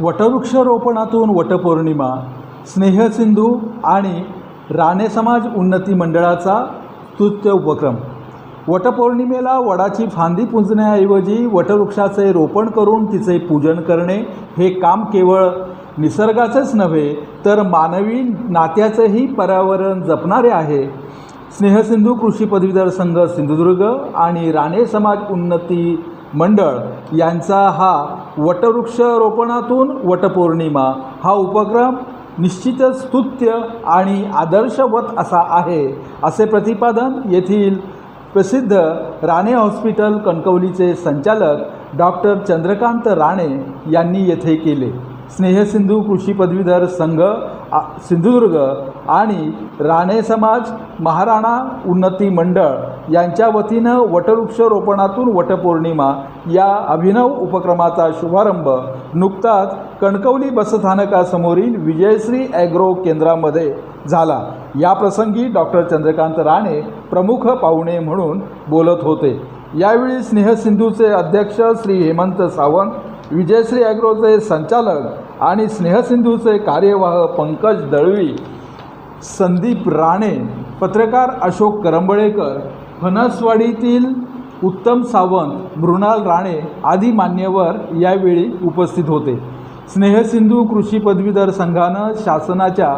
वटवृक्षारोपणातून वटपौर्णिमा स्नेहसिंधू आणि राणे समाज उन्नती मंडळाचा स्तुत्य उपक्रम. वटपौर्णिमेला वडाची फांदी पुंजण्याऐवजी वटवृक्षाचे रोपण करून तिचे पूजन करणे हे काम केवळ निसर्गाचेच नव्हे तर मानवी नात्याचंही पर्यावरण जपणारे आहे. स्नेहसिंधू कृषी पदवीधर संघ सिंधुदुर्ग आणि राणे समाज उन्नती मंडळ यांचा हा वटवृक्ष रोपणातून वटपौर्णिमा हा उपक्रम निश्चितच स्तुत्य आणि आदर्शवत असा आहे असे प्रतिपादन येथील प्रसिद्ध राणे हॉस्पिटल कणकवलीचे संचालक डॉक्टर चंद्रकांत राणे यांनी येथे केले. स्नेहसिंधू कृषी पदवीधर संघ आ- सिंधुदुर्ग आणि राणे समाज महाराणा उन्नती मंडळ यांच्या वतीनं वटवृक्षरोपणातून वटपौर्णिमा या अभिनव उपक्रमाचा शुभारंभ नुकताच कणकवली बसस्थानकासमोरील विजयश्री ॲग्रो केंद्रामध्ये झाला. या प्रसंगी डॉक्टर चंद्रकांत राणे प्रमुख पाहुणे म्हणून बोलत होते. यावेळी स्नेहसिंधूचे अध्यक्ष श्री हेमंत सावंत विजयश्री ॲग्रोचे संचालक आणि स्नेहसिंधूचे कार्यवाह पंकज दळवी संदीप राणे पत्रकार अशोक करंबळेकर फणसवाडीतील उत्तम सावंत मृणाल राणे आदी मान्यवर यावेळी उपस्थित होते. स्नेहसिंधू कृषी पदवीधर संघानं शासनाच्या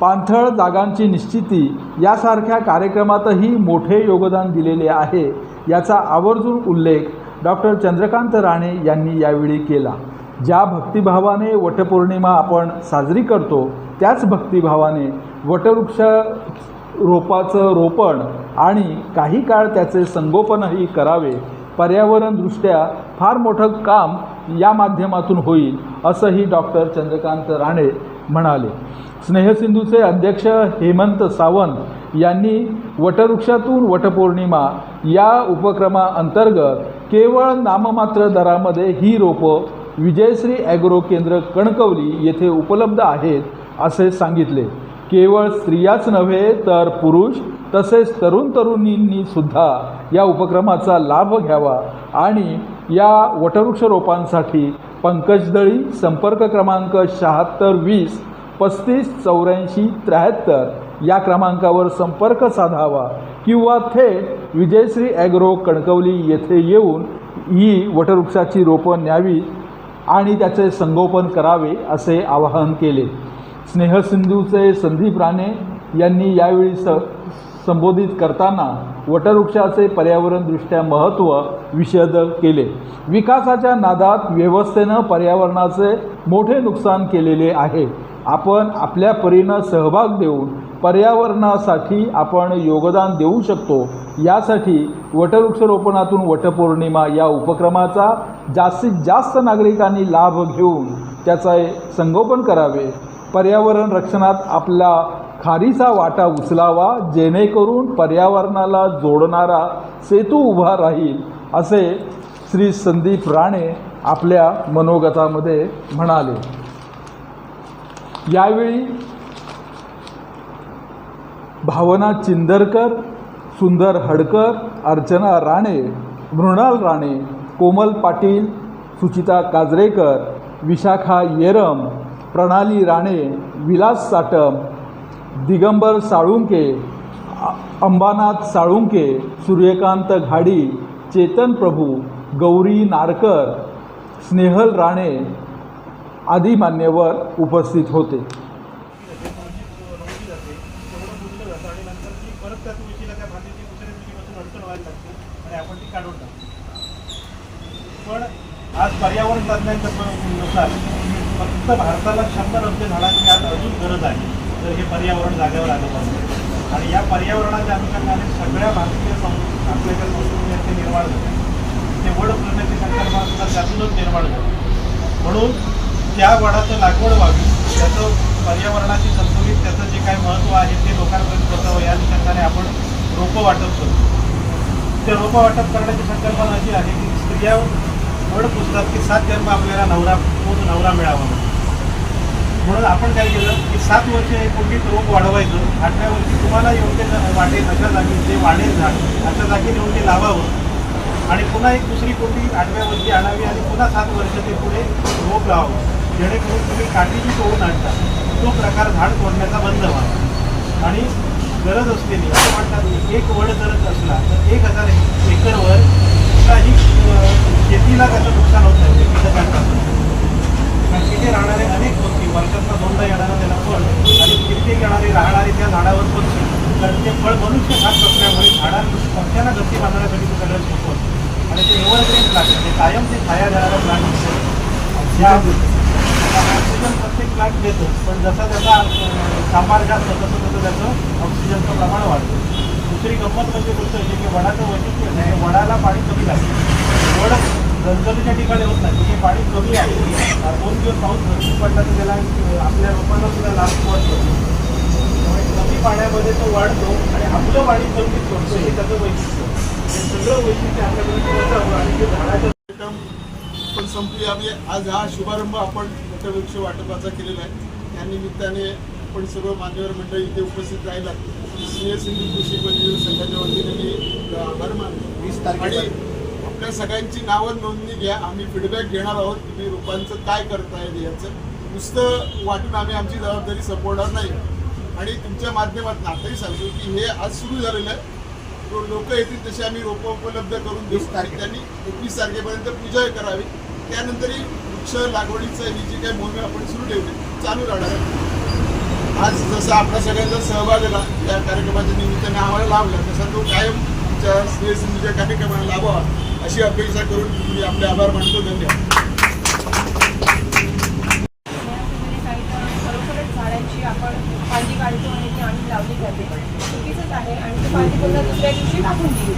पाणथळ जागांची निश्चिती यासारख्या कार्यक्रमातही मोठे योगदान दिलेले आहे याचा आवर्जून उल्लेख डॉक्टर चंद्रकांत राणे यांनी यावेळी केला. ज्या भक्तिभावाने वटपौर्णिमा आपण साजरी करतो त्याच भक्तिभावाने वटवृक्ष रोपाचं रोपण आणि काही काळ त्याचे संगोपनही करावे पर्यावरणदृष्ट्या फार मोठं काम या माध्यमातून होईल असंही डॉक्टर चंद्रकांत राणे म्हणाले. स्नेहसिंधूचे अध्यक्ष हेमंत सावंत यांनी वटवृक्षातून वटपौर्णिमा या उपक्रमाअंतर्गत केवळ नाममात्र दरामध्ये ही रोपं विजयश्री ॲग्रो केंद्र कणकवली येथे उपलब्ध आहेत असे सांगितले. केवळ स्त्रियाच नव्हे तर पुरुष तसेच तरुण तरुणींनी सुद्धा या उपक्रमाचा लाभ घ्यावा आणि या वटवृक्ष रोपांसाठी संपर्क क्रमांक शहात्तर वीस पस्तीस चौऱ्याऐंशी त्र्याहत्तर या क्रमांकावर संपर्क साधावा किंवा थेट विजयश्री ॲग्रो कणकवली येथे येऊन ही वटवृक्षाची रोपं न्यावी आणि त्याचे संगोपन करावे असे आवाहन केले. स्नेहसिंधूचे संदीप राणे यांनी यावेळी स संबोधित करताना वटवृक्षाचे पर्यावरणदृष्ट्या महत्त्व विशद केले. विकासाच्या नादात व्यवस्थेनं पर्यावरणाचे मोठे नुकसान केलेले आहे. आपण आपल्या परीनं सहभाग देऊन पर्यावरणासाठी आपण योगदान देऊ शकतो. यासाठी वटवृक्षरोपणातून वटपौर्णिमा या उपक्रमाचा जास्तीत जास्त नागरिकांनी लाभ घेऊन त्याचा संगोपन करावे. पर्यावरण रक्षणात आपला खारीचा वाटा उचलावा जेणेकरून पर्यावरणाला जोडणारा सेतू उभा राहील असे श्री संदीप राणे आपल्या मनोगतामध्ये म्हणाले. यावेळी भावना चिंदरकर सुंदर हडकर अर्चना राणे मृणाल राणे कोमल पाटील सुचिता काजरेकर विशाखा येरम प्रणाली राणे विलास साटम दिगंबर साळुंके अंबानाथ साळुंके सूर्यकांत घाडी चेतन प्रभू गौरी नारकर स्नेहल राणे आदी मान्यवर उपस्थित होते. त्या तुळशीला त्या भांडीची दुसऱ्या तुळशीपासून अडचण व्हायला लागते. आणि आपण ती काढून टाकतो. पण आज पर्यावरण तज्ज्ञांच्या नुसार फक्त भारताला शंभर अब्ज झाडांची आज अजून गरज आहे. जर हे पर्यावरण जागेवर आलं पाहिजे. आणि या पर्यावरणाच्या अनुषंगाने सगळ्या भारतीय आपल्या ज्या संस्कृती निर्माण झाले ते वड करण्याची संकल्पना सुद्धा त्यातूनच निर्माण झाली. म्हणून त्या वडाचं लागवड व्हावी त्याचं पर्यावरणाशी संतुलित त्याचं जे काही महत्त्व आहे ते लोकांपर्यंत पोहोचावं या अनुषंगाने आपण रोपं वाटप करतो ते रोपं वाटप करण्याची संकल्पना अशी आहे की स्त्रिया वड पुजतात की सात जन्म आपल्याला नवरा पूर्ण नवरा मिळावा म्हणून. आपण काय केलं की सात वर्ष एक कोणतीच रोप वाढवायचं. आठव्या वर्षी तुम्हाला योग्य वाटेल अशा जागी जे वाढेल झाड अशा जागी नेऊन ते लावावं. आणि पुन्हा एक दुसरी कोटी आठव्या वर्षी आणावी आणि पुन्हा सात वर्ष ते पुढे रोप लावावं. जेणेकरून तुम्ही काठीची तोडून आणता तो प्रकार झाड तोडण्याचा बंद व्हावा. आणि गरज असलेली असं म्हणतात एक वड गरज असला तर एक हजार एकरवर कुठलाही शेतीला त्याचं नुकसान होत नाही कीटकांपासून कारण तिथे राहणारे अनेक पक्षी वर्षातला दोनदा येणारा त्याला फळ आणि कित्येक येणारे राहणारे त्या झाडावर पक्षी. तर ते फळ मनुष्य खात नसल्यामुळे झाडांना पक्ष्यांना गती बांधण्यासाठी ते सगळं सोपं आणि ते एव्हरग्रीन प्लांट ते कायम ते छाया झाडाला प्लांट या ऑक्सिजन प्रत्येक प्लांट देतो पण जसा जसा अं, जास्त तसं तसं त्याचं ऑक्सिजनचं प्रमाण वाढतं. दुसरी गंमत म्हणजे गोष्ट अशी की वडाचं वैशिष्ट्य नाही वडाला पाणी कमी लागतं. वड गंजलीच्या ठिकाणी होत नाही तिथे पाणी कमी आहे. दोन दिवस पाऊस भरपूर पडला तर त्याला आपल्या रोपांना सुद्धा लाभ पडतो त्यामुळे कमी पाण्यामध्ये तो वाढतो आणि आपलं पाणी कमी सोडतो हे त्याचं वैशिष्ट्य हे सगळं वैशिष्ट्य आपल्याकडे आणि ते झाडाचं पण संपली. आम्ही आज हा शुभारंभ आपण वटवृक्ष वाटपाचा केलेला आहे. त्या निमित्ताने आपण सर्व मान्यवर मंडळी इथे उपस्थित राहिला स्नेह सिंधू कृषी पदवीधर संघाच्या वतीने मी आभार मानतो. वीस आणि तारखेला आपल्या सगळ्यांची नावं नोंदणी घ्या. आम्ही फीडबॅक घेणार आहोत तुम्ही रोपांचं काय करताय याचं. नुसतं वाटून आम्ही आमची जबाबदारी संपवणार नाही. आणि तुमच्या माध्यमातून आताही सांगतो की हे आज सुरू झालेलं आहे. लोक येतील तसे आम्ही रोपं उपलब्ध करून देऊ. आणि त्यांनी एकवीस तारखेपर्यंत पूजा करावी. त्यानंतरही वृक्ष लागवडीचं ही जी काही मोहीम आपण सुरू ठेवली चालू राहणार आहे. आज जसा आपला सगळ्यांचा सहभाग आला या कार्यक्रमाच्या निमित्ताने आम्हाला लाभला तसा तो कायम आमच्या स्नेहसिंधूच्या कार्यक्रमाला लाभावा अशी अपेक्षा करून मी आपले आभार मानतो. धन्यवाद खरोखरच झाडांची आपण काळजी काढतो आणि ती आणून लावली जाते चुकीचंच आहे आणि ती काळजी पुन्हा दुसऱ्या दिवशी टाकून दिली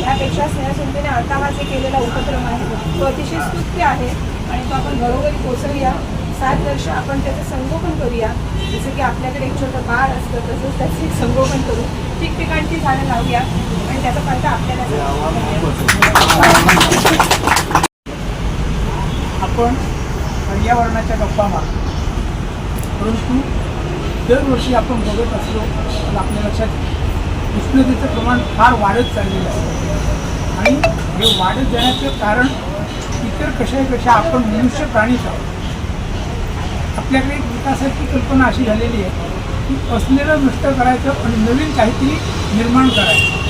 यापेक्षा त्यापेक्षा आता हा जे केलेला उपक्रम आहे तो अतिशय स्तुत्य आहे आणि तो आपण घरोघरी पोचवूया. सात वर्ष आपण त्याचं संगोपन करूया. जसं की आपल्याकडे एक छोटं बाळ असतं तसंच त्याचे संगोपन करू. ठिकठिकाणची झाडं लावूया आणि त्याचा फायदा आपल्याला आपण पर्यावरणाच्या गप्पा मारतो परंतु दरवर्षी आपण बघत असलो आपल्या लक्षात उष्णतेचं प्रमाण फार वाढत चाललेलं आहे. आणि हे वाढत जाण्याचं कारण इतर कशापेक्षा आपण मनुष्य प्राणीच आहोत. आपल्याकडे एक विकासाची कल्पना अशी झालेली आहे की असलेलं नष्ट करायचं आणि नवीन काहीतरी निर्माण करायचं.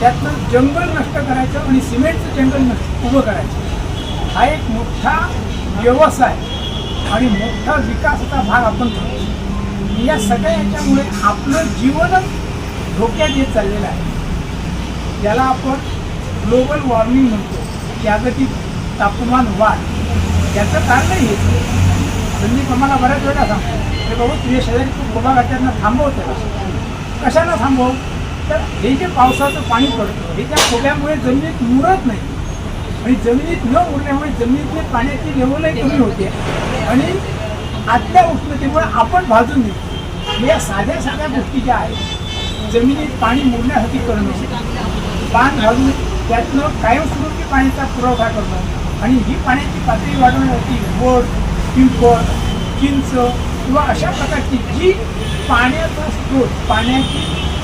त्यातनं जंगल नष्ट करायचं आणि सिमेंटचं जंगल नष्ट उभं करायचं. हा एक मोठा व्यवसाय आणि मोठा विकासाचा भाग आपण करतो या सगळ्या याच्यामुळे आपलं जीवनच धोक्यात येत चाललेला आहे. याला आपण ग्लोबल वॉर्मिंग म्हणतो. जागतिक तापमान वाढ. याचं कारणही हे. संदीप आम्हाला बऱ्याच वेळा सांगतो. हे बाबा तुझ्या शेजारी तू उभा त्यांना थांबव कशाला थांबव? तर हे जे पावसाचं पाणी पडतं हे त्या खोब्यामुळे जमिनीत मुरत नाही. आणि जमिनीत न उरल्यामुळे जमिनीतले पाण्याची लेवलही कमी होते. आणि आतल्या उष्णतेमुळे आपण भाजून निघतो या साध्या साध्या गोष्टी ज्या आहेत जमिनीत पाणी मोडण्यासाठी करणं पान घालून त्यातनं कायमस्वरूपी पाण्याचा पुरवठा करणं आणि ही पाण्याची पातळी वाढवण्यासाठी वड पिंपळ चिंच किंवा अशा प्रकारची जी पाण्याचा स्रोत पाण्याची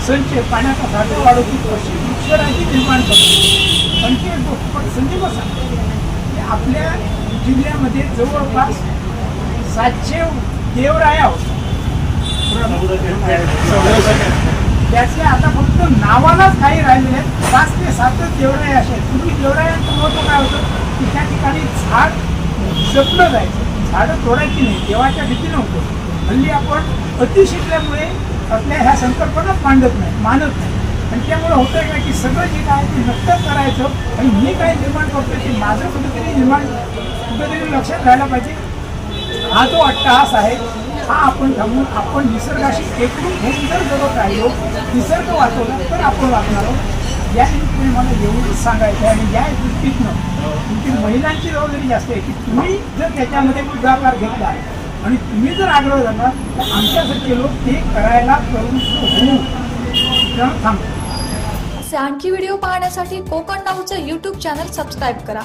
संचय पाण्याचा साठा वाढवतो अशी वृक्षराजी निर्माण करतो. आणखी एक गोष्ट पण संदीप सांगतो आपल्या जिल्ह्यामध्ये जवळपास सातशे देवराया होत्या त्याचे आता फक्त नावालाच काही राहिलेले आहेत. पाच ते सातच देवराय असे तुम्ही देवरायांचं महत्त्व काय होतं? की त्या ठिकाणी झाड जपलं जायचं. झाडं तोडायची नाही. देवाच्या भीती नव्हतं. हल्ली आपण अति शिकल्यामुळे आपल्या ह्या संकल्पना मांडत नाही मानत नाही. आणि त्यामुळे होतं काय की सगळं जे काय ते नक्कच करायचं आणि मी काय निर्माण करतो ते माझं कुठेतरी निर्माण कुठेतरी लक्षात राहायला पाहिजे. हा जो अट्टहास आहे हा आपण थांबून आपण निसर्गाशी एकरूप होऊन जर जगत राहिलो निसर्ग वाचवला तर आपण वाचणार आहोत. या निमित्ताने मला एवढंच सांगायचं आणि या दृष्टीतनं तुमची महिलांची जबाबदारी जास्त आहे की तुम्ही जर त्याच्यामध्ये पुढाकार घेतला आणि तुम्ही जर आग्रह झाला तर आमच्यासारखे लोक ते करायला करून होऊ. त्यामुळे थांबतो असे आणखी व्हिडिओ पाहण्यासाठी कोकण नाऊचं यूट्यूब चॅनल सबस्क्राईब करा.